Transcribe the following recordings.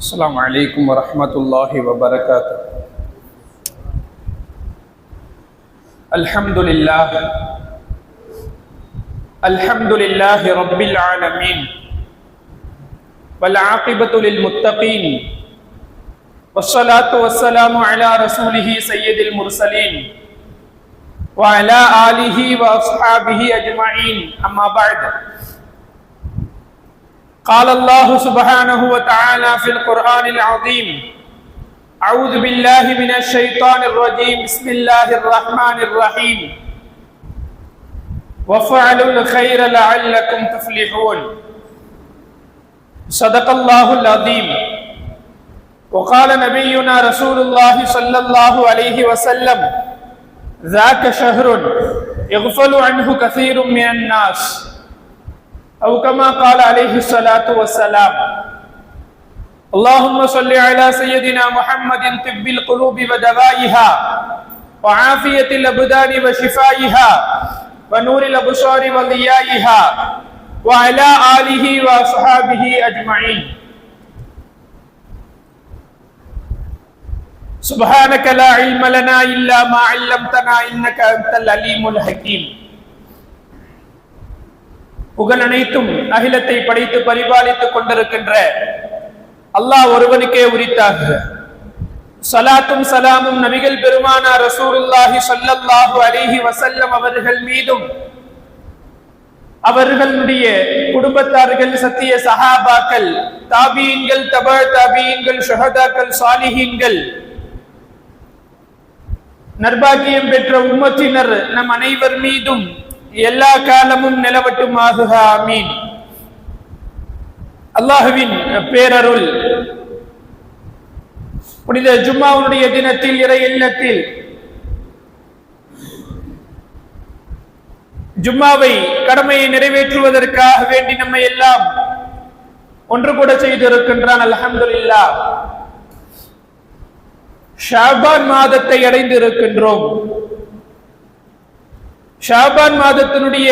السلام عليكم ورحمة الله وبركاته الحمد لله الحمد لله رب العالمين والعاقبة للمتقين والصلاة والسلام على رسوله سيد المرسلين وعلى آله وأصحابه أجمعين أما بعد قال الله سبحانه وتعالى في القرآن العظيم أعوذ بالله من الشيطان الرجيم بسم الله الرحمن الرحيم. وفعلوا الخير لعلكم تفلحون. صدق الله العظيم. وقال نبينا رسول الله صلى الله عليه وسلم ذاك شهر يغفل عنه كثير من الناس. أو كما قال عليه الصلاة والسلام. اللهم صل على سيدنا محمد طب القلوب ودوائها وعافية الأبدان وشفائها ونور الأبصار وضيائها وعلى آله وأصحابه أجمعين. سبحانك لا علم لنا إلا ما علمتنا إنك أنت العليم الحكيم. புகழ் அனைத்தும் அகிலத்தை படைத்து பரிபாலித்துக் கொண்டிருக்கின்ற அல்லாஹ் ஒருவனுக்கே உரித்தாக. சலாத்தும் சலாமும் நபிகள் பெருமானா ரசூலுல்லாஹி சொல்லல்லாஹு அலிஹி வசல்லம் அவர்கள் மீதும் அவர்களுடைய குடும்பத்தார்கள் சத்திய சஹாபாக்கள் தாபீன்கள் தபால் தாபீன்கள் ஷஹதாக்கள் சாலிஹீன்கள் நர்பாக்கியம் பெற்ற உம்மத்தினர் நம் அனைவர் மீதும் எல்லா காலமும் நிலவட்டுமாக ஆமீன். அல்லாஹுவின் பேரருள் புனித ஜும்மாவுடைய தினத்தில் இறை இல்லத்தில் ஜும்மாவை கடமையை நிறைவேற்றுவதற்காக வேண்டி நம்மை எல்லாம் ஒன்று கூட செய்திருக்கின்றான் அல்ஹம்துலில்லா. ஷாபான் மாதத்தை அடைந்து இருக்கின்றோம் ஷாபான் மாதத்தினுடைய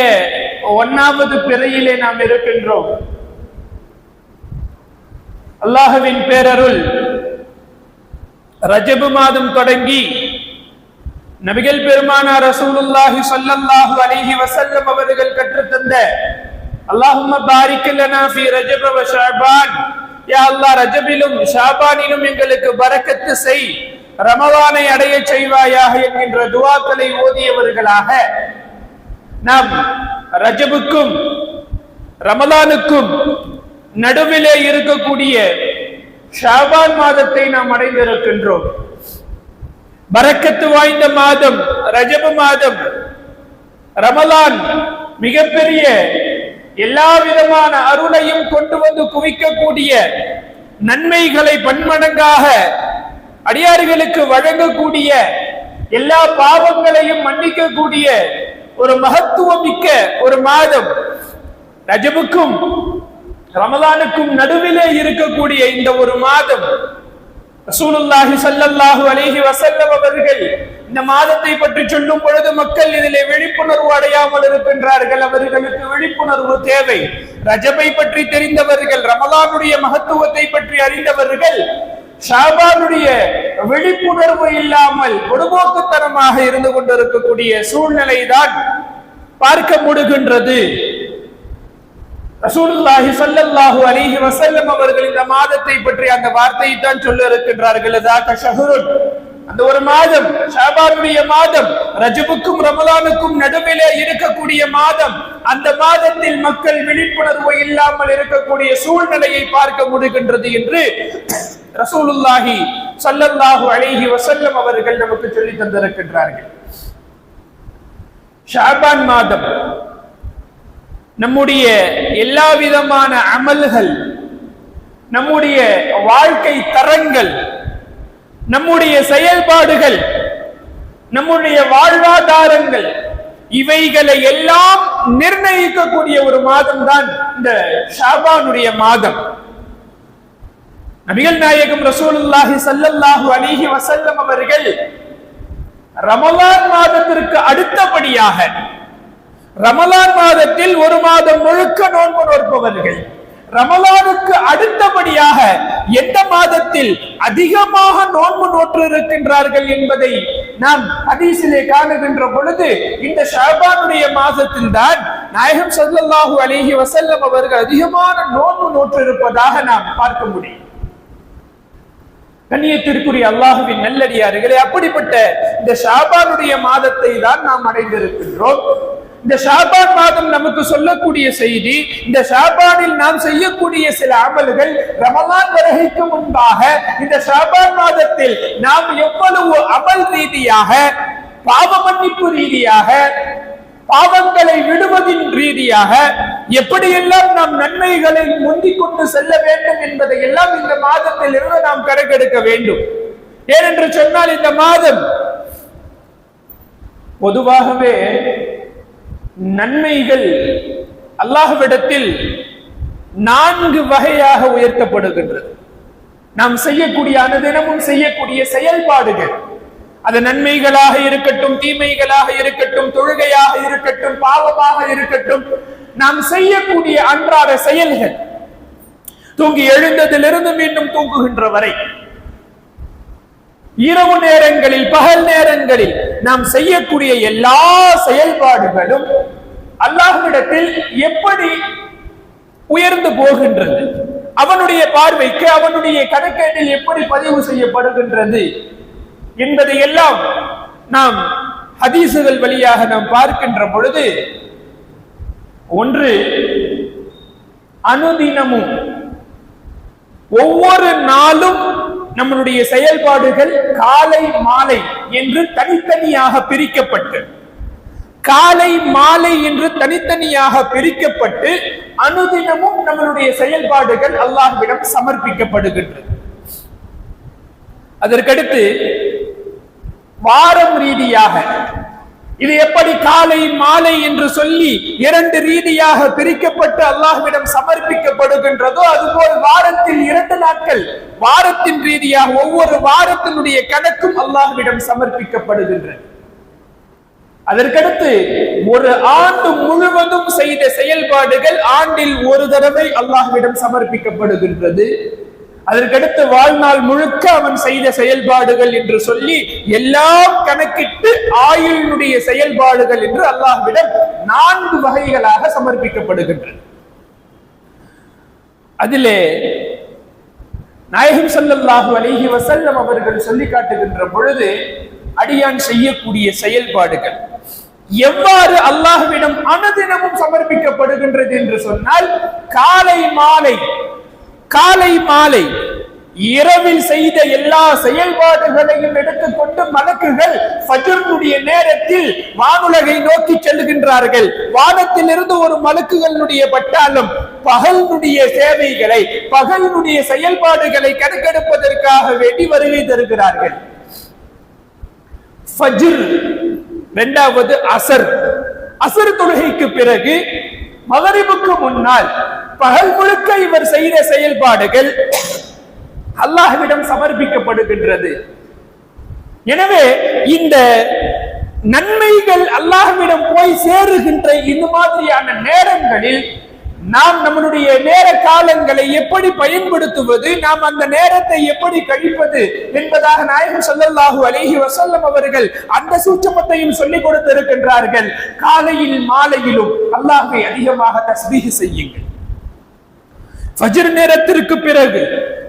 ஒன்னாவது பிறையிலே நாம் இருக்கின்றோம். அல்லாஹுவின் பேரருள் ரஜபு மாதம் தொடங்கி நபிகள் பெருமானார் ரசூலுல்லாஹி ஸல்லல்லாஹு அலைஹி வஸல்லம் அவர்கள் கற்றுத்தந்த அல்லாஹும்ம பாரிக் ஃபி ரஜப வ யா அல்லாஹ் ரஜபிலும் ஷாபானிலும் எங்களுக்கு பரக்கத்து செய். ரமலானை அடைய செய்வாயாக என்கின்ற துவாக்களை ஓதியவர்களாக நாம் ரஜபுக்கும் ரமலானுக்கும் நடுவிலே இருக்கக்கூடிய ஷாபான் மாதத்தை நாம் அடைந்திருக்கின்றோம். பரக்கத்து வாய்ந்த மாதம் ரஜபு மாதம் ரமலான் மிகப்பெரிய எல்லா விதமான அருளையும் கொண்டு வந்து குவிக்கக்கூடிய நன்மைகளை பன்மடங்காக அடியார்களுக்கு வழங்கக்கூடிய எல்லா பாவங்களையும் மன்னிக்கக்கூடிய ஒரு மகத்துவம் மிக்க ஒரு மாதம். ரஜபுக்கும் ரமலானுக்கும் நடுவிலே இருக்கக்கூடிய இந்த ஒரு மாதம். ரசூலுல்லாஹி சல்லல்லாஹு அலைஹி வஸல்லம் அவர்கள் இந்த மாதத்தை பற்றி சொல்லும் பொழுது மக்கள் இதிலே விழிப்புணர்வு அடையாமல் இருக்கின்றார்கள். அவர்களுக்கு விழிப்புணர்வு தேவை. ரஜபை பற்றி தெரிந்தவர்கள் ரமலானுடைய மகத்துவத்தை பற்றி அறிந்தவர்கள் ஷாபானுடைய விழிப்புணர்வு இல்லாமல் பொதுபோக்குத்தனமாக இருந்து கொண்டிருக்கக்கூடிய சூழ்நிலை தான் பார்க்க முடிகின்றது. ரசூலுல்லாஹி சல்லல்லாஹு அலைஹி வஸல்லம் அவர்கள் இந்த மாதத்தை பற்றி அந்த வார்த்தையை தான் சொல்ல இருக்கின்றார்கள். அந்த ஒரு மாதம் ஷாபானுடைய மாதம் ரஜபுக்கும் ரமலானுக்கும் நடுவிலே இருக்கக்கூடிய மாதம் அந்த மாதத்தில் மக்கள் விழிப்புணர்வு இல்லாமல் இருக்கக்கூடிய சூழ்நிலையை பார்க்க முடிகின்றது என்று ரசூலுல்லாஹி சல்லல்லாஹு அலைஹி வசல்லம் அவர்கள் நமக்கு சொல்லி தந்திருக்கின்றார்கள். ஷாபான் மாதம் நம்முடைய எல்லா விதமான அமல்கள் நம்முடைய வாழ்க்கை தரங்கள் நம்முடைய செயல்பாடுகள் நம்முடைய வாழ்வாதாரங்கள் இவைகளை எல்லாம் நிர்ணயிக்கக்கூடிய ஒரு மாதம் தான் இந்த ஷாபானுடைய மாதம். நபிகள் நாயகம் ரசூலுல்லாஹி சல்லல்லாஹு அலிஹி வசல்லம் அவர்கள் ரமலான் மாதத்திற்கு அடுத்தபடியாக ரமலான் மாதத்தில் ஒரு மாதம் முழுக்க நோன்பு நோற்பவர்கள். ரமலானுக்கு அடுத்தபடியாக எந்த மாதத்தில் அதிகமாக நோன்பு நோற்று இருக்கின்றார்கள் என்பதை நாம் ஹதீஸிலே காணுகின்ற பொழுது இந்த ஷாபானுடைய மாதத்தில் தான் நாயகம் சல்லாஹூ அலிஹி வசல்லம் அவர்கள் அதிகமான நோன்பு நோற்று இருப்பதாக நாம் பார்க்க முடியும். கண்ணியத்திற்குரிய அல்லாஹுவின் நல்லடியார்களே அப்படிப்பட்ட இந்த ஷாபானுடைய மாதத்தை தான் நாம் அடைந்திருக்கின்றோம். இந்த ஷாபான் மாதம் நமக்கு சொல்லக்கூடிய செய்தி இந்த ஷாபானில் நாம் செய்யக்கூடிய சில அமல்கள் ரமலான் வருகைக்கு முன்பாக இந்த ஷாபான் மாதத்தில் நாம் எவ்வளவு அமல் ரீதியாக பாவ மன்னிப்பு ரீதியாக பாவங்களை விடுவதின் ரீதியாக எப்படியெல்லாம் நாம் நன்மைகளை முந்திக் கொண்டு செல்ல வேண்டும் என்பதை எல்லாம் இந்த மாதத்தில் இருந்து நாம் கணக்கெடுக்க வேண்டும். ஏனென்று சொன்னால் இந்த மாதம் பொதுவாகவே நன்மைகள் அல்லாஹ்விடத்தில் நான்கு வகையாக உயர்த்தப்படுகின்றது. நாம் செய்யக்கூடிய அனுதினமும் செய்யக்கூடிய செயல்பாடுகள். அது நன்மைகளாக இருக்கட்டும் தீமைகளாக இருக்கட்டும் தொழுகையாக இருக்கட்டும் பாவமாக இருக்கட்டும் நாம் செய்யக்கூடிய அன்றாட செயல்கள். தூங்கி எழுந்ததிலிருந்து மீண்டும் தூங்குகின்ற வரை. இரவு நேரங்களில் பகல் நேரங்களில் நாம் செய்யக்கூடிய எல்லா செயல்பாடுகளும் அல்லாஹ்விடத்தில் எப்படி உயர்ந்து போகின்றது அவனுடைய பார்வைக்கு அவனுடைய கணக்கேட்டில் எப்படி பதிவு செய்யப்படுகின்றது என்பதை எல்லாம் நாம் ஹதீசுகள் வழியாக நாம் பார்க்கின்ற பொழுது ஒன்று அனுதினமும் ஒவ்வொரு நாளும் நம்மளுடைய செயல்பாடுகள் காலை மாலை என்று தனித்தனியாக பிரிக்கப்பட்டு காலை மாலை என்று தனித்தனியாக பிரிக்கப்பட்டு அனுதினமும் நம்மளுடைய செயல்பாடுகள் அல்லாஹ்விடம் சமர்ப்பிக்கப்படுகின்றது. அதற்கடுத்து வாரம் ரீதியாக இது எப்படி காலை மாலை என்று சொல்லி இரண்டு ரீதியாக பிரிக்கப்பட்டு அல்லாஹ்விடம் சமர்ப்பிக்கப்படுகின்றதோ அதுபோல் வாரத்தில் இரண்டு நாட்கள் வாரத்தின் ரீதியாக ஒவ்வொரு வாரத்தினுடைய கணக்கும் அல்லாஹ்விடம் சமர்ப்பிக்கப்படுகின்றது அதற்கடுத்து ஒரு ஆண்டு முழுவதும் செய்த செயல்பாடுகள் ஆண்டில் ஒரு தடவை அல்லாஹ்விடம் சமர்ப்பிக்கப்படுகின்றது. அதற்கடுத்து வாழ்நாள் முழுக்க அவன் செய்த செயல்பாடுகள் என்று சொல்லி எல்லாம் கணக்கிட்டு ஆயுளினுடைய செயல்பாடுகள் என்று அல்லாஹ்விடம் நான்கு வகைகளாக சமர்ப்பிக்கப்படுகின்றன. அதிலே நாயகம் ஸல்லல்லாஹு அலிஹி வசல்லம் அவர்கள் சொல்லி காட்டுகின்ற பொழுது அடியான் செய்யக்கூடிய செயல்பாடுகள் எவ்வாறு அல்லாஹ்விடம் அனுதினமும் சமர்ப்பிக்கப்படுகின்றது என்று சொன்னால் காலை மாலை காலை மாலை இரவில் செய்த எல்லா செயல்பாடுகளையும் எடுத்துக்கொண்டு மலக்குகள் ஃபஜ்ருடைய நேரத்தில் வானுலகை நோக்கி செல்லுகின்றார்கள் வானத்திலிருந்து ஒரு மலக்குகளுடைய பட்டாலும் பகலுடைய சேவைகளை பகலுடைய செயல்பாடுகளை கணக்கெடுப்பதற்காக வேண்டி வருகை தருகிறார்கள். ஃபஜ்ர் இரண்டாவது அசர். அசர் தொழுகைக்கு பிறகு மகரிபுக்கு முன்னால் பகல் முழுக்க இவர் செய்த செயல்பாடுகள் அல்லாஹ்விடம் சமர்ப்பிக்கப்படுகின்றது. எனவே இந்த நன்மைகள் அல்லாஹ்விடம் போய் சேருகின்ற இந்த மாதிரியான நேரங்களில் நாம் நம்மளுடைய நேர காலங்களை எப்படி பயன்படுத்துவது நாம் அந்த நேரத்தை எப்படி கழிப்பது என்பதாக நாயகம் சொல்லல்லாஹு அலைஹி வசல்லம் அவர்கள் அந்த சூட்சமத்தையும் சொல்லிக் கொடுத்திருக்கின்றார்கள். காலையில் மாலையிலும் அல்லாஹை அதிகமாக தஸ்பீக செய்யுங்கள். ஃபஜ்ர் நேரத்திற்கு பிறகு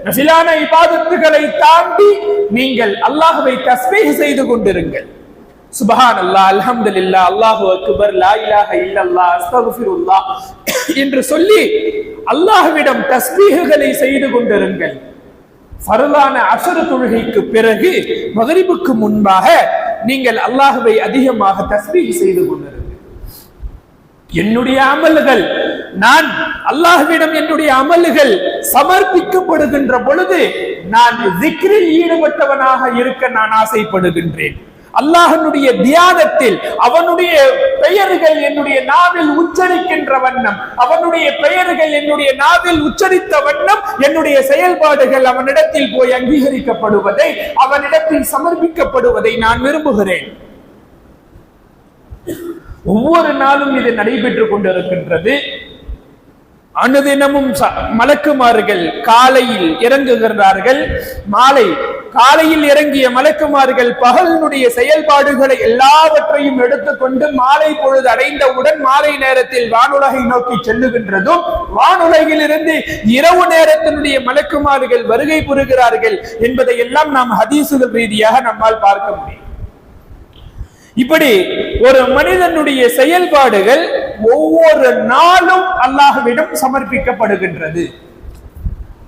நஃபிலான இபாதத்துகளை தாண்டி நீங்கள் அல்லாஹ்வை தஸ்பீக செய்து கொண்டிருங்கள். சுபஹான் அல்லாஹ் அல்ஹம்துலில்லாஹ் அல்லாஹு அக்பர் லா இலாஹ இல்லல்லாஹ் அஸ்தக்ஃபிருல்லாஹ் என்று சொல்லி அல்லாஹ்விடம் தஸ்பீஹுகளை செய்து கொண்டிருங்கள். ஃபர்லான அசரு தொழுகைக்கு பிறகு மகரிபுக்கு முன்பாக நீங்கள் அல்லாஹுவை அதிகமாக தஸ்பீஹ் செய்து கொண்டிருங்கள். என்னுடைய அமல்கள் நான் அல்லாஹ்விடம் என்னுடைய அமல்கள் சமர்ப்பிக்கப்படுகின்ற பொழுது நான் ஈடுபட்டவனாக இருக்க நான் ஆசைப்படுகின்றேன். அல்லாஹனுடைய தியானத்தில் அவனுடைய பெயர்கள் என்னுடைய நாவில் உச்சரிக்கின்ற வண்ணம் அவனுடைய பெயர்கள் என்னுடைய நாவில் உச்சரித்த வண்ணம் என்னுடைய செயல்பாடுகள் அவனிடத்தில் போய் அங்கீகரிக்கப்படுவதை அவனிடத்தில் சமர்ப்பிக்கப்படுவதை நான் விரும்புகிறேன். ஒவ்வொரு நாளும் இது நடைபெற்றுக் கொண்டிருக்கின்றது. அனுதினமும் மலக்குமார்கள் காலையில் இறங்குகிறார்கள். மாலை காலையில் இறங்கிய மலக்குமார்கள் பகலினுடைய செயல்பாடுகளை எல்லாவற்றையும் எடுத்துக்கொண்டு மாலை பொழுது அடைந்தவுடன் மாலை நேரத்தில் வானுலகை நோக்கி செல்லுகின்றதும் வானுலகில் இருந்து இரவு நேரத்தினுடைய மலக்குமார்கள் வருகை புரிகிறார்கள் என்பதை எல்லாம் நாம் ஹதீசுகள் ரீதியாக நம்மால் பார்க்க முடியும். இப்படி ஒரு மனிதனுடைய செயல்பாடுகள் ஒவ்வொரு நாளும் அல்லாஹ்விடம் சமர்ப்பிக்கப்படுகின்றது.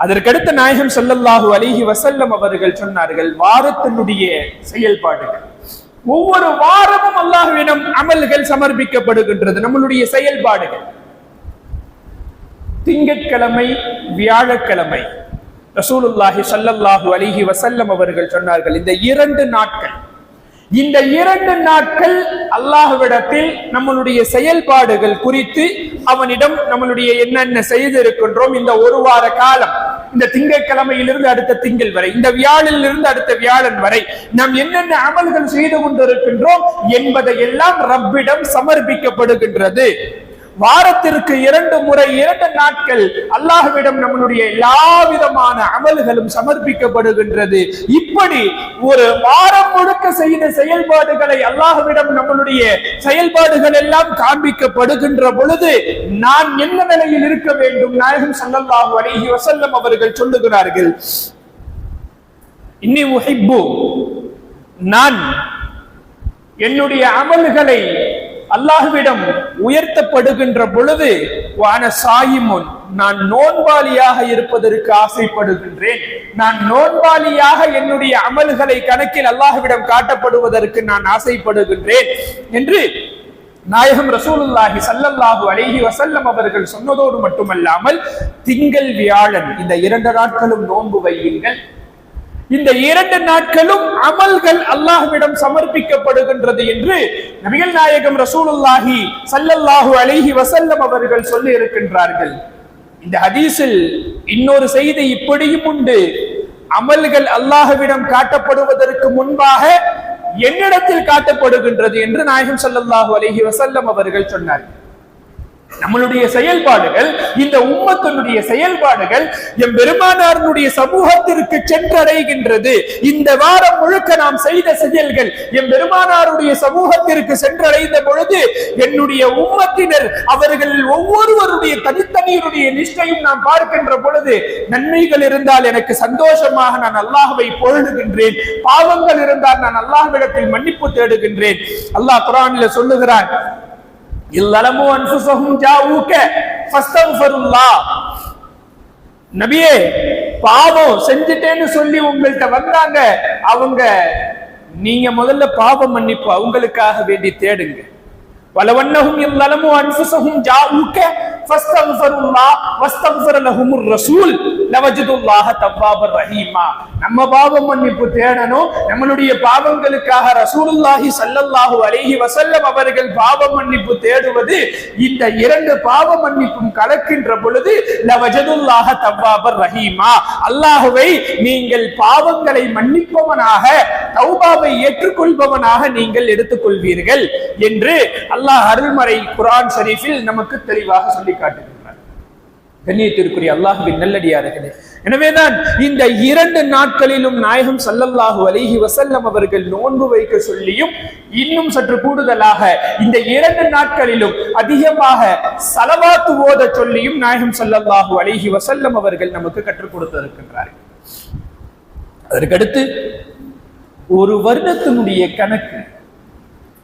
அதற்கடுத்த நாயகம் ஸல்லல்லாஹு அலிஹி வசல்லம் அவர்கள் சொன்னார்கள் வாரத்தினுடைய செயல்பாடுகள். ஒவ்வொரு வாரமும் அல்லாஹ்விடம் அமல்கள் சமர்ப்பிக்கப்படுகின்றது நம்மளுடைய செயல்பாடுகள். திங்கட்கிழமை வியாழக்கிழமை ரசூலுல்லாஹி சல்லல்லாஹு அலிஹி வசல்லம் அவர்கள் சொன்னார்கள் இந்த இரண்டு நாட்கள் இந்த இரண்டு நாட்கள் அல்லாஹ்விடத்தில் நம்மளுடைய செயல்பாடுகள் குறித்து அவனிடம் நம்மளுடைய என்னென்ன செய்திருக்கின்றோம் இந்த ஒரு வார காலம் இந்த திங்கட்கிழமையிலிருந்து அடுத்த திங்கள் வரை இந்த வியாழில் இருந்து அடுத்த வியாழன் வரை நாம் என்னென்ன அமல்கள் செய்து கொண்டிருக்கின்றோம் என்பதை எல்லாம் ரப்பிடம் சமர்ப்பிக்கப்படுகின்றது. வாரத்திற்கு இரண்டு முறை இரண்டு நாட்கள் அல்லாஹ்விடம் நம்மளுடைய எல்லா விதமான அமல்களும் சமர்ப்பிக்கப்படுகின்றது. இப்படி ஒரு வாரம் முழுக்க செய்த செயல்பாடுகளை அல்லாஹ்விடம் நம்மளுடைய செயல்பாடுகள் எல்லாம் காண்பிக்கப்படுகின்ற பொழுது நான் என்ன நிலையில் இருக்க வேண்டும்? நாயகம் ஸல்லல்லாஹு அலைஹி வசல்லம் அவர்கள் சொல்லுகிறார்கள் இன்னி உஹிப்பு. நான் என்னுடைய அமல்களை அல்லாஹ்விடம் உயர்த்தப்படுகின்ற பொழுது வான சாயிமுன் நான் நோன்பாளியாக இருப்பதற்கு ஆசைப்படுகின்றேன். நான் நோன்பாளியாக என்னுடைய அமல்களை கணக்கில் அல்லாஹ்விடம் காட்டப்படுவதற்கு நான் ஆசைப்படுகின்றேன். என்று நாயகம் ரசூலுல்லாஹி சல்லல்லாஹு அலைஹி வசல்லம் அவர்கள் சொன்னதோடு மட்டுமல்லாமல் திங்கள் வியாழன் இந்த இரண்டு நாட்களும் நோன்பு வையுங்கள். இந்த இரண்டு நாட்களும் அமல்கள் அல்லாஹ்விடம் சமர்ப்பிக்கப்படுகின்றது என்று நபிகள் நாயகம் ரசூலுல்லாஹி சல்லல்லாஹு அலைஹி வசல்லம் அவர்கள் சொல்லி இருக்கின்றார்கள் இந்த ஹதீஸில் இன்னொரு செய்தி இப்படியும் உண்டு. அமல்கள் அல்லாஹ்விடம் காட்டப்படுவதற்கு முன்பாக என்னிடத்தில் காட்டப்படுகின்றது என்று நாயகம் சல்லல்லாஹு அலைஹி வசல்லம் அவர்கள் சொன்னார்கள். நம்மளுடைய செயல்பாடுகள் இந்த உம்மத்தினுடைய செயல்பாடுகள் எம் பெருமானாருடைய சமூகத்திற்கு சென்றடைகின்றது. இந்த வாரம் முழுக்க நாம் செய்த செயல்கள் எம் பெருமானாருடைய சமூகத்திற்கு சென்றடைந்த பொழுது என்னுடைய உம்மத்தினர் அவர்கள் ஒவ்வொருவருடைய தனித்தனியருடைய நிஷ்டையும் நாம் பார்க்கின்ற பொழுது நன்மைகள் இருந்தால் எனக்கு சந்தோஷமாக நான் அல்லாஹ்வை பொழுதுகின்றேன் பாவங்கள் இருந்தால் நான் அல்லாஹ்விடத்தில் மன்னிப்பு தேடுகின்றேன். அல்லாஹ் குரானில் சொல்லுகிறான் இல்லலமு அன்ஃபுஸஹும் ஜாஊக ஃபஸ்தக்ஃபிருல்லாஹ் நபியே பாவம் செஞ்சுட்டேன்னு சொல்லி உங்கள்கிட்ட வந்தாங்க அவங்க நீங்க முதல்ல பாவ மன்னிப்பு அவங்களுக்காக வேண்டி தேடுங்க. வலவன்னஹும் இல்லலமு அன்ஃபுஸஹும் ஜாஊக ஃபஸ்தக்ஃபிருல்லாஹ் வஸ்தக்ஃபிர லஹுமுர் ரசூல். லவஜதுல்லாஹ தவ்வாபர் ரஹீமா. நம்ம பாவம் மன்னிப்பு தேடணும். நம்மளுடைய பாவங்களுக்காக ரசூலுல்லாஹி சல்லல்லாஹு அலைஹி வசல்லம் அவர்கள் பாவ மன்னிப்பு தேடுவது இந்த இரண்டு பாவ மன்னிப்பும் கலக்கின்ற பொழுது லவஜதுல்லாஹ தவ்வாபர் ரஹீமா. அல்லாஹுவை நீங்கள் பாவங்களை மன்னிப்பவனாக தௌபாவை ஏற்றுக்கொள்பவனாக நீங்கள் எடுத்துக்கொள்வீர்கள் என்று அல்லாஹ் அருள்மறை குரான் ஷரீஃபில் நமக்கு தெளிவாக சொல்லி காட்டுகிறது கண்ணியத்திற்குரிய அல்லாஹுவின் நல்லடியார்களே. எனவேதான் இந்த இரண்டு நாட்களிலும் நாயகம் சல்லல்லாஹு அலிஹி வசல்லம் அவர்கள் நோன்பு வைக்க சொல்லியும் இன்னும் சற்று கூடுதலாக இந்த இரண்டு நாட்களிலும் அதிகமாக சலவாத்து ஓத சொல்லியும் நாயகம் சல்லல்லாஹு அலிஹி வசல்லம் அவர்கள் நமக்கு கற்றுக் கொடுத்திருக்கின்றார்கள். அதற்கடுத்து ஒரு வருடத்தினுடைய கணக்கு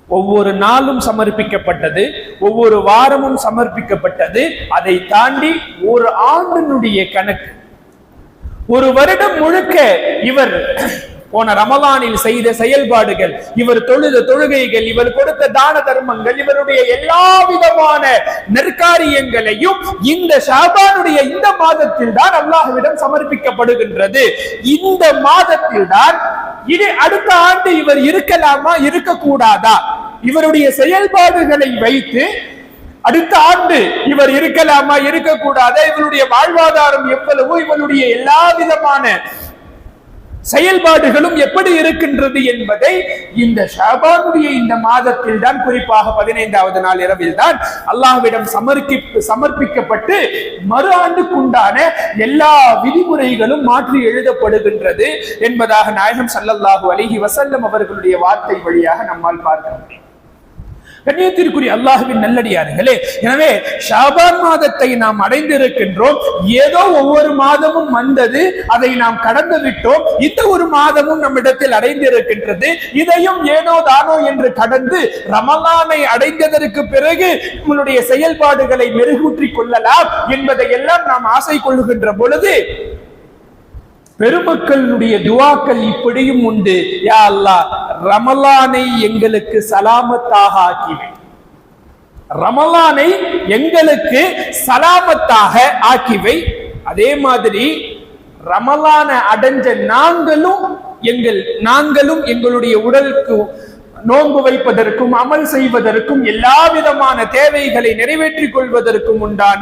ஒவ்வொரு நாளும் சமர்ப்பிக்கப்பட்டது ஒவ்வொரு வாரமும் சமர்ப்பிக்கப்பட்டது. அதை தாண்டி ஒரு ஆண்டினுடைய கணக்கு. ஒரு வருடம் முழுக்க இவர் போன ரமலானில் செய்த செயல்பாடுகள் இவர் தொழுத தொழுகைகள் இவர் கொடுத்த தான தர்மங்கள் இவருடைய எல்லா விதமான நெற்காரியங்களையும் இந்த ஷாபானுடைய இந்த மாதத்தில் தான் அல்லாஹுவிடம் சமர்ப்பிக்கப்படுகின்றது. இந்த மாதத்தில் தான் இது அடுத்த ஆண்டு இவர் இருக்கலாமா இருக்கக்கூடாதா? இவருடைய செயல்பாடுகளை வைத்து அடுத்த ஆண்டு இவர் இருக்கலாமா இருக்கக்கூடாதா? இவருடைய வாழ்வாதாரம் எவ்வளவு இவருடைய எல்லா விதமான செயல்பாடுகளும் எப்படி இருக்கின்றது என்பதை இந்த ஷாபானுடைய இந்த மாதத்தில் தான் குறிப்பாக பதினைந்தாவது நாள் இரவில் தான் அல்லாஹ்விடம் சமர்ப்பி சமர்ப்பிக்கப்பட்டு மறு ஆண்டுக்குண்டான எல்லா விதிமுறைகளும் மாற்றி எழுதப்படுகின்றது என்பதாக நாயகம் சல்லல்லாஹு அலிஹி வசல்லம் அவர்களுடைய வார்த்தை வழியாக நம்மால் பார்க்க முடியும். கண்ணியத்திற்குரிய அல்லாஹுவின் நல்லடியார்களே. எனவே ஷாபான் மாதத்தை நாம் அடைந்திருக்கின்றோம். ஏதோ ஒவ்வொரு மாதமும் வந்தது அதை நாம் கடந்து விட்டோம். இந்த ஒரு மாதமும் நம்மிடத்தில் அடைந்திருக்கின்றது. இதையும் ஏனோ தானோ என்று கடந்து ரமலானை அடைந்ததற்கு பிறகு உங்களுடைய செயல்பாடுகளை மெருகூற்றிக் கொள்ளலாம் என்பதை எல்லாம் நாம் ஆசை கொள்ளுகின்ற பொழுது பெருமக்களுடைய துவாக்கள் இப்படியும் உண்டு. யா அல்லாஹ் ரமலானை எங்களுக்கு சலாமத்தாக ஆக்கிவை ரமலானை எங்களுக்கு சலாமத்தாக ஆக்கிவை அதே மாதிரி ரமலான அடைஞ்ச நாங்களும் எங்கள் நாங்களும் எங்களுடைய உடலுக்கு நோன்பு வைப்பதற்கும் அமல் செய்வதற்கும் எல்லா விதமான தேவைகளை நிறைவேற்றிக் கொள்வதற்கும் உண்டான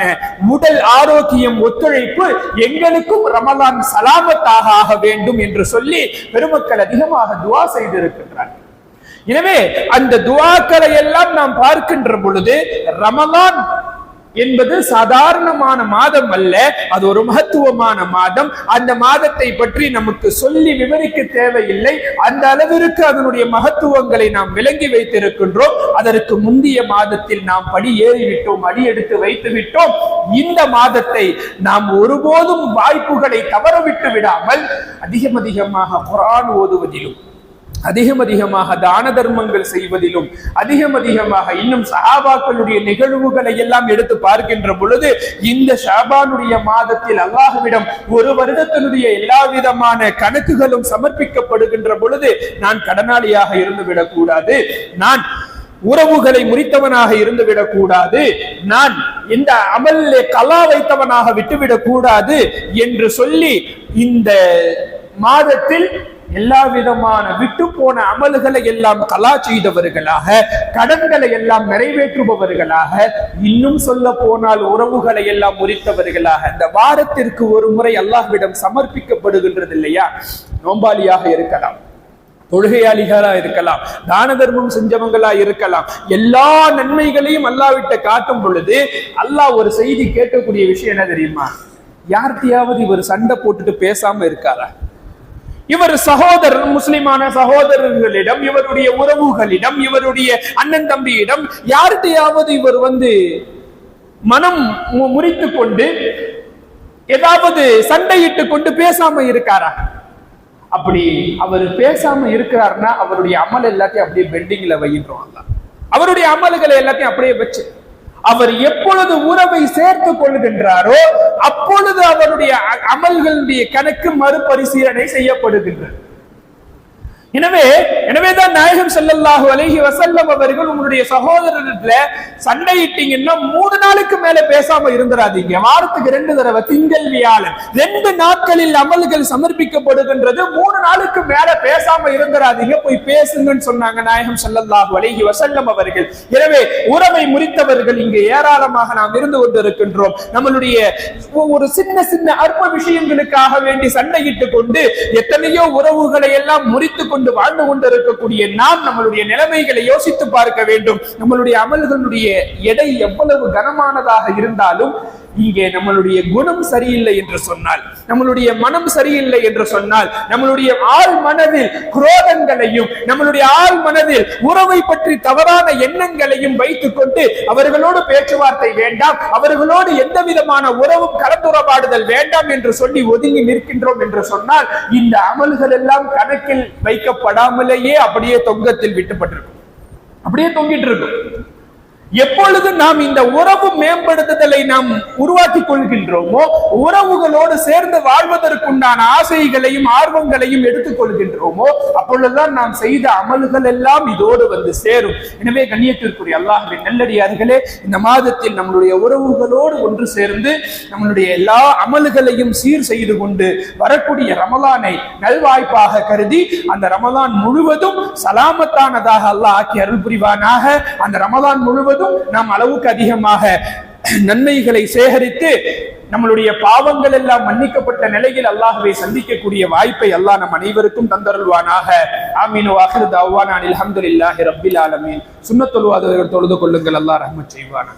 உடல் ஆரோக்கியம் ஒத்துழைப்பு எங்களுக்கும் ரமலான் சலாமத்தாக ஆக வேண்டும் என்று சொல்லி பெருமக்கள் அதிகமாக துவா செய்திருக்கின்றார்கள். எனவே அந்த துவாக்களை எல்லாம் நாம் பார்க்கின்ற பொழுது ரமலான் என்பது சாதாரணமான மாதம் அல்ல அது ஒரு மகத்துவமான மாதம். அந்த மாதத்தை பற்றி நமக்கு சொல்லி விவரிக்க தேவையில்லை. அந்த அளவிற்கு அதனுடைய மகத்துவங்களை நாம் விளங்கி வைத்திருக்கின்றோம். அதற்கு முந்தைய மாதத்தில் நாம் படி ஏறிவிட்டோம் அடி எடுத்து வைத்து விட்டோம். இந்த மாதத்தை நாம் ஒருபோதும் வாய்ப்புகளை தவறவிட்டு விடாமல் அதிகம் அதிகமாக குரான் ஓதுவதிலும் அதிகம் அதிகமாக தான தர்மங்கள் செய்வதிலும் அதிகம் அதிகமாக இன்னும் சஹாபாக்களுடைய நிகழ்வுகளை எல்லாம் எடுத்து பார்க்கின்ற பொழுது இந்த ஷாபானுடைய மாதத்தில் அல்லாஹுவிடம் ஒரு வருடத்தினுடைய எல்லா விதமான கணக்குகளும் சமர்ப்பிக்கப்படுகின்ற பொழுது நான் கடனாளியாக இருந்து விடக்கூடாது நான் உறவுகளை முறித்தவனாக இருந்து விடக்கூடாது நான் இந்த அமலிலே கலா வைத்தவனாக விட்டுவிடக் கூடாது என்று சொல்லி இந்த மாதத்தில் எல்லா விதமான விட்டு போன அமல்களை எல்லாம் கலா செய்தவர்களாக கடன்களை எல்லாம் நிறைவேற்றுபவர்களாக இன்னும் சொல்ல போனால் உறவுகளை எல்லாம் முறித்தவர்களாக இந்த வாரத்திற்கு ஒரு முறை அல்லாஹ்விடம் சமர்ப்பிக்கப்படுகின்றது இல்லையா நோம்பாளியாக இருக்கலாம் தொழுகையாளிகளா இருக்கலாம் தான தர்மம் செஞ்சவங்களா இருக்கலாம். எல்லா நன்மைகளையும் அல்லாவிட்ட காட்டும் பொழுது அல்லாஹ் ஒரு செய்தி கேட்கக்கூடிய விஷயம் என்ன தெரியுமா? யார்கிட்டயாவது இவர் சண்டை போட்டுட்டு பேசாம இருக்காரா? இவர் சகோதரர் முஸ்லிமான சகோதரர்களிடம் இவருடைய உறவுகளிடம் இவருடைய அண்ணன் தம்பியிடம் யார்கிட்டையாவது இவர் வந்து மனம் முறித்து கொண்டு ஏதாவது சண்டையிட்டு கொண்டு பேசாம இருக்காரா? அப்படி அவர் பேசாம இருக்கிறாருன்னா அவருடைய அமல் எல்லாத்தையும் அப்படியே பெண்டிங்ல வைன்றோம் அவருடைய அமல்களை எல்லாத்தையும் அப்படியே வச்சு அவர் எப்பொழுது உறவை சேர்த்துக் கொள்கின்றாரோ அப்பொழுது அவருடைய அ- அமல்களுடைய கணக்கு மறுபரிசீலனை செய்யப்படுகின்றது. எனவே எனவேதான் நாயகம் செல்லல்லாஹு அலைஹி வசல்லம் அவர்கள் உங்களுடைய சகோதரர்ல சண்டையிட்டீங்கன்னா மூணு நாளுக்கு மேல பேசாம இருந்துடாதீங்க வாரத்துக்கு ரெண்டு தடவை திங்கள் வியாழன் ரெண்டு நாட்களில் அமல்கள் சமர்ப்பிக்கப்படுகின்றது. மூணு நாளுக்கு மேல பேசாம இருந்துடாதீங்க போய் பேசுங்கன்னு சொன்னாங்க நாயகம் செல்லல்லாஹு அலைஹி வசல்லம் அவர்கள். எனவே உறவை முறித்தவர்கள் இங்கு ஏராளமாக நாம் இருந்து கொண்டிருக்கின்றோம். நம்மளுடைய ஒரு சின்ன சின்ன அற்ப விஷயங்களுக்காக வேண்டி சண்டையிட்டு கொண்டு எத்தனையோ உறவுகளை எல்லாம் முறித்து கொண்டு வாழ்ந்து கொண்டிருக்கக்கூடிய நாம் நம்மளுடைய நிலைமைகளை யோசித்து பார்க்க வேண்டும். நம்மளுடைய அமல்களுடைய எடை எவ்வளவு கனமானதாக இருந்தாலும் இங்கே நம்மளுடைய குணம் சரியில்லை என்று சொன்னால் நம்மளுடைய மனம் சரியில்லை என்று சொன்னால் நம்மளுடைய ஆள் மனதில் குரோதங்களையும் நம்மளுடைய ஆள் மனதில் உறவை பற்றி தவறான எண்ணங்களையும் வைத்துக் கொண்டு அவர்களோடு பேச்சுவார்த்தை வேண்டாம் அவர்களோடு எந்த விதமான உறவும் கலந்துறவாடுதல் வேண்டாம் என்று சொல்லி ஒதுங்கி நிற்கின்றோம் என்று சொன்னால் இந்த அமல்கள் எல்லாம் கணக்கில் வைக்கப்படாமலேயே அப்படியே தொங்கத்தில் விட்டுப்பட்டிருக்கும். அப்படியே தொங்கிட்டு இருக்கும். எப்பொழுது நாம் இந்த உறவு மேம்படுத்துதலை நாம் உருவாக்கி கொள்கின்றோமோ உறவுகளோடு சேர்ந்து வாழ்வதற்குண்டான ஆசைகளையும் ஆர்வங்களையும் எடுத்துக் கொள்கின்றோமோ அப்பொழுதுதான் நாம் செய்த அமல்கள் எல்லாம் இதோடு வந்து சேரும். எனவே கண்ணியத்திற்குரிய அல்லாஹின் நல்லடியார்களே இந்த மாதத்தில் நம்மளுடைய உறவுகளோடு ஒன்று சேர்ந்து நம்மளுடைய எல்லா அமல்களையும் சீர் செய்து கொண்டு வரக்கூடிய ரமலானை நல்வாய்ப்பாக கருதி அந்த ரமலான் முழுவதும் சலாமத்தானதாக அல்லாஹ் ஆக்கி அருள் புரிவானாக அந்த ரமலான் முழுவதும் நாம் அளவுக்கு அதிகமாக நன்மைகளை சேகரித்து நம்மளுடைய பாவங்கள் எல்லாம் மன்னிக்கப்பட்ட நிலையில் அல்லாஹுவை சந்திக்கக்கூடிய வாய்ப்பை அல்லாஹ் நம் அனைவருக்கும் தந்தருள்வானாக. ஆமீன். வாஹிர் தவானான் அலமதுல்லாஹி ரபில் ஆலமீன். சுன்னத்துல் தொழுது கொள்ளுங்கள். அல்லாஹ் ரஹ்மத் செய்வானா